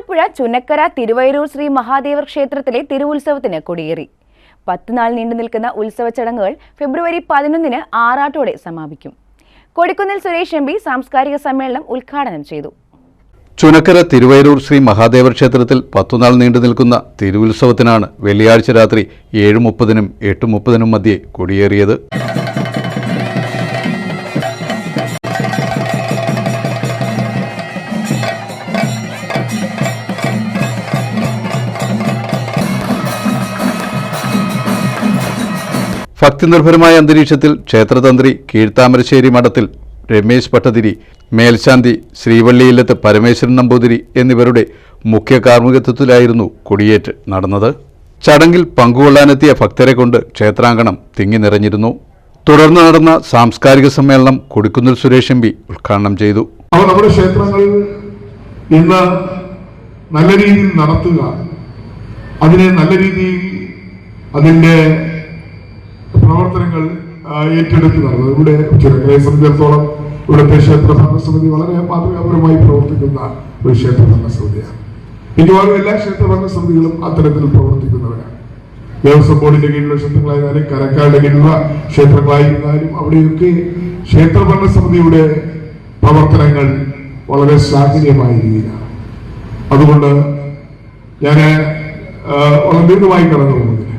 ആലപ്പുഴ ചുനക്കര തിരുവൈരൂർ ശ്രീ മഹാദേവർ ക്ഷേത്രത്തിലെ തിരുവുത്സവത്തിന് കൊടിയേറി. പത്ത് നാൾ നീണ്ടു നിൽക്കുന്ന ഉത്സവ ചടങ്ങുകൾ ഫെബ്രുവരി പതിനൊന്നിന് ആറാട്ടോടെ സമാപിക്കും. കൊടിക്കുന്നിൽ സുരേഷ് എം സാംസ്കാരിക സമ്മേളനം ഉദ്ഘാടനം ചെയ്തു. ചുനക്കര തിരുവൈരൂർ ശ്രീ മഹാദേവർ ക്ഷേത്രത്തിൽ പത്തുനാൾ നീണ്ടു നിൽക്കുന്ന തിരുവുത്സവത്തിനാണ് വെള്ളിയാഴ്ച രാത്രി ഏഴ് മുപ്പതിനും എട്ട് മുപ്പതിനും മധ്യേ കൊടിയേറിയത്. ഭക്തിനിർഭരമായ അന്തരീക്ഷത്തിൽ ക്ഷേത്രതന്ത്രി കീഴ്ത്താമരശ്ശേരി മഠത്തിൽ രമേശ് ഭട്ടതിരി മേൽശാന്തി ശ്രീവള്ളിയില്ലത്ത് പരമേശ്വരൻ നമ്പൂതിരി എന്നിവരുടെ മുഖ്യ കാർമ്മികത്വത്തിലായിരുന്നു കൊടിയേറ്റ് നടന്നത്. ചടങ്ങിൽ പങ്കുകൊള്ളാനെത്തിയ ഭക്തരെ കൊണ്ട് ക്ഷേത്രാങ്കണം തിങ്ങി നിറഞ്ഞിരുന്നു. തുടർന്ന് നടന്ന സാംസ്കാരിക സമ്മേളനം കൊടിക്കുന്നിൽ സുരേഷ് എം പി ഉദ്ഘാടനം ചെയ്തു. നമ്മുടെ ക്ഷേത്രങ്ങൾ ഇന്ന് നല്ല രീതിയിൽ നടത്തുക അതിനെ നല്ല രീതിയിൽ അതിന്റെ പ്രവർത്തനങ്ങൾ ആ, ഏറ്റെടുത്ത് നടന്നത് ഇവിടെ ചുരക്കരയെ സംബന്ധിച്ചിടത്തോളം ഇവിടുത്തെ ക്ഷേത്ര ഭരണസമിതി വളരെ മാതൃകാപരമായി പ്രവർത്തിക്കുന്ന ഒരു ക്ഷേത്ര ഭരണസമിതിയാണ്. മിക്കവാറും എല്ലാ ക്ഷേത്ര ഭരണസമിതികളും അത്തരത്തിൽ പ്രവർത്തിക്കുന്നവരാണ്. ദേവസ്വം ബോർഡിന്റെ കീഴിലുള്ള ക്ഷേത്രങ്ങളായിരുന്നാലും കരക്കാരുടെ കീഴിലുള്ള ക്ഷേത്രങ്ങളായിരുന്നാലും അവിടെയൊക്കെ ക്ഷേത്ര ഭരണസമിതിയുടെ പ്രവർത്തനങ്ങൾ വളരെ ശ്ലാഘനീയമായ രീതിയിലാണ്. അതുകൊണ്ട് ഞാൻ വളരെ ദീർഘമായി കടന്നു പോകുന്നില്ല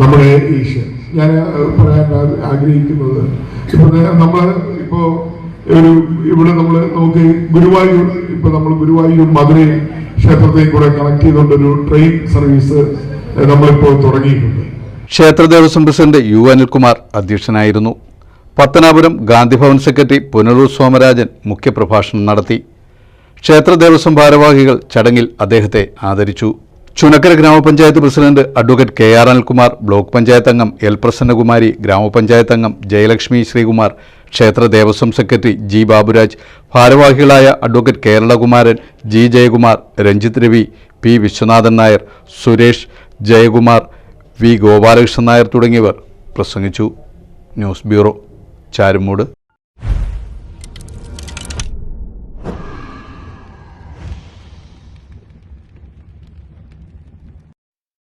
നമ്മുടെ ഈശ്വരൻ. ഞാൻ പറയാൻ ആഗ്രഹിക്കുന്നത്. നമ്മൾ ഇപ്പോ ഒരു ഇവിടെ നമ്മൾ നമുക്ക് ഗുരുവായൂർ ഇപ്പൊ നമ്മൾ ഗുരുവായൂർ മധുരൈ ക്ഷേത്രത്തെ കൂടെ കണക്ട് ചെയ്തുകൊണ്ട് ഒരു ട്രെയിൻ സർവീസ് നമ്മളിപ്പോൾ തുടങ്ങിയിട്ടുണ്ട്. ക്ഷേത്ര ദേവസ്വം പ്രസിഡന്റ് യു അനിൽകുമാർ അധ്യക്ഷനായിരുന്നു. പത്തനാപുരം ഗാന്ധിഭവൻ സെക്രട്ടറി പുനലൂർ സോമരാജൻ മുഖ്യപ്രഭാഷണം നടത്തി. ക്ഷേത്ര ദേവസ്വം ഭാരവാഹികൾ ചടങ്ങിൽ അദ്ദേഹത്തെ ആദരിച്ചു. ചുനക്കര ഗ്രാമപഞ്ചായത്ത് president advocate K R Anilkumar block panchayat അംഗം എൽ പ്രസന്നകുമാരി ഗ്രാമപഞ്ചായത്ത് അംഗം ജയലക്ഷ്മി ശ്രീകുമാർ ക്ഷേത്ര ദേവസ്വം സെക്രട്ടറി ജി ബാബുരാജ് ഭാരവാഹികളായ advocate Keralakumaran G Jayakumar Ranjith Ravi P Viswanathan Nair Suresh Jayakumar V Gopalakrishnan Nair തുടങ്ങിയവർ പ്രസംഗിച്ചു. News bureau Charummood.